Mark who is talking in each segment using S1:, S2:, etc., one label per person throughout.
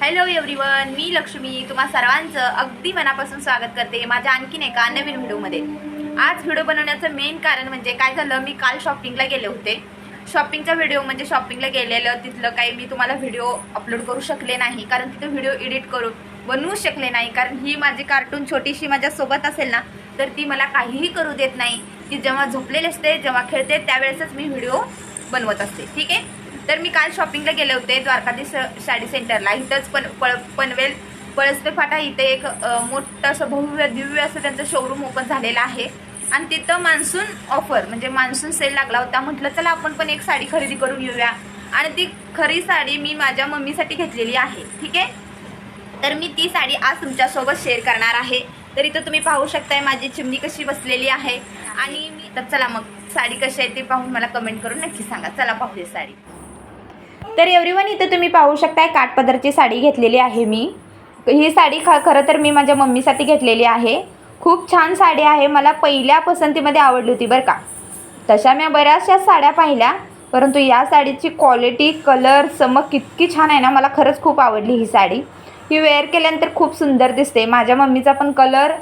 S1: Hello everyone मी लक्ष्मी. तुम्हा सर्वांचं अगदी मनापासून स्वागत करते माझ्या आणखीन एका नवीन व्हिडिओमध्ये. आज व्हिडिओ बनवण्याचं मेन कारण म्हणजे काय झालं मी काल शॉपिंगला गेले होते. शॉपिंगचा व्हिडिओ म्हणजे शॉपिंगला गेलेलं तिथलं काही मी तुम्हाला व्हिडिओ अपलोड करू शकले नाही कारण तिथं व्हिडिओ एडिट करून बनवू शकले नाही कारण ही माझी कार्टून छोटीशी माझ्यासोबत असेल ना तर ती मला काहीही करू देत नाही. ती जेव्हा झोपलेली असते जेव्हा खेळते त्यावेळेसच मी व्हिडिओ बनवत असते. ठीक आहे? तर मी काल शॉपिंगला गेले होते द्वारकाधीश साडी सेंटरला इथंच पण पळ पनवेल पळसते फाटा इथे एक मोठं असं भव्य दिव्य असं त्यांचं शोरूम ओपन झालेलं आहे. आणि तिथं मान्सून ऑफर म्हणजे मान्सून सेल लागला होता. म्हटलं चला आपण पण एक साडी खरेदी करून येऊया. आणि ती खरी साडी मी माझ्या मम्मीसाठी घेतलेली आहे. ठीक आहे? तर मी ती साडी आज तुमच्यासोबत शेअर करणार आहे. तर इथं तुम्ही पाहू शकताय माझी चिमणी कशी बसलेली आहे. आणि मी तर चला मग साडी कशी आहे ते पाहून मला कमेंट करून नक्की सांगा. चला पाहूया साडी. तर एव्हरीवन इथं तुम्ही पाहू शकताय काठपदरची साडी घेतलेली आहे मी. ही साडी ख खरं तर मी माझ्या मम्मीसाठी घेतलेली आहे. खूप छान साडी आहे. मला पहिल्या पसंतीमध्ये आवडली होती बरं का. तशा मी बऱ्याचशा साड्या पाहिल्या परंतु या साडीची क्वालिटी कलर चमक इतकी छान आहे ना मला खरंच खूप आवडली ही साडी. ही वेअर केल्यानंतर खूप सुंदर दिसते. माझ्या मम्मीचा पण कलर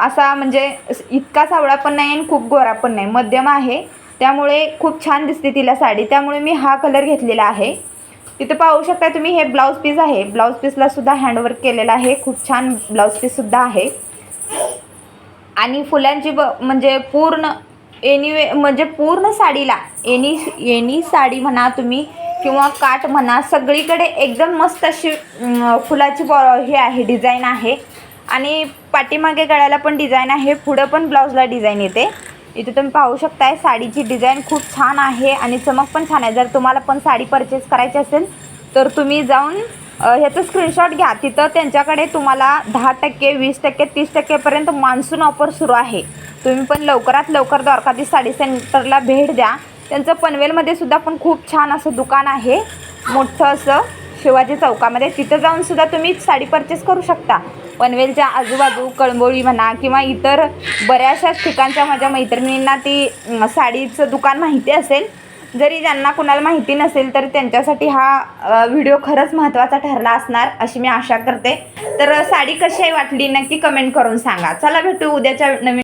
S1: असा म्हणजे इतका सावळा पण नाही आणि खूप गोरा पण नाही. मध्यम आहे. त्यामुळे खूप छान दिसते तिला साडी. त्यामुळे मी हा कलर घेतलेला आहे. तिथं पाहू शकता तुम्ही हे ब्लाऊज पीस आहे. ब्लाऊज पीसला सुद्धा हँडवर्क केलेलं आहे. खूप छान ब्लाऊज पीससुद्धा आहे. आणि फुलांची ब म्हणजे पूर्ण एनिवे म्हणजे पूर्ण साडीला एनी एनी साडी म्हणा तुम्ही किंवा काठ म्हणा सगळीकडे एकदम मस्त अशी फुलाची बॉ हे आहे डिझाईन आहे. आणि पाठीमागे गळ्याला पण डिझाईन आहे. पुढं पण ब्लाऊजला डिझाईन येते. इथे तुम्ही पाहू शकताय साडीची डिझाईन खूप छान आहे आणि चमक पण छान आहे. जर तुम्हाला पण साडी परचेस करायची असेल तर तुम्ही जाऊन ह्याचं स्क्रीनशॉट घ्या. तिथं त्यांच्याकडे तुम्हाला दहा टक्के वीस टक्के तीस टक्केपर्यंत मान्सून ऑफर सुरू आहे. तुम्ही पण लवकरात लवकर द्वारकाधीश साडी सेंटरला भेट द्या. त्यांचं पनवेलमध्ये सुद्धा पण खूप छान असं दुकान आहे. मोठं असं शिवाजी चौकामध्ये. तिथं जाऊन सुद्धा तुम्ही साडी परचेस करू शकता. पनवेलच्या आजूबाजू कळंबोळी म्हणा किंवा इतर बऱ्याचशाच ठिकाणच्या माझ्या मैत्रिणींना ती साडीचं दुकान माहिती असेल. जरी ज्यांना कुणाला माहिती नसेल तर त्यांच्यासाठी हा व्हिडिओ खरंच महत्त्वाचा ठरला असणार अशी मी आशा करते. तर साडी कशी आहे वाटली? नक्की कमेंट करून सांगा. चला भेटू उद्याच्या नवीन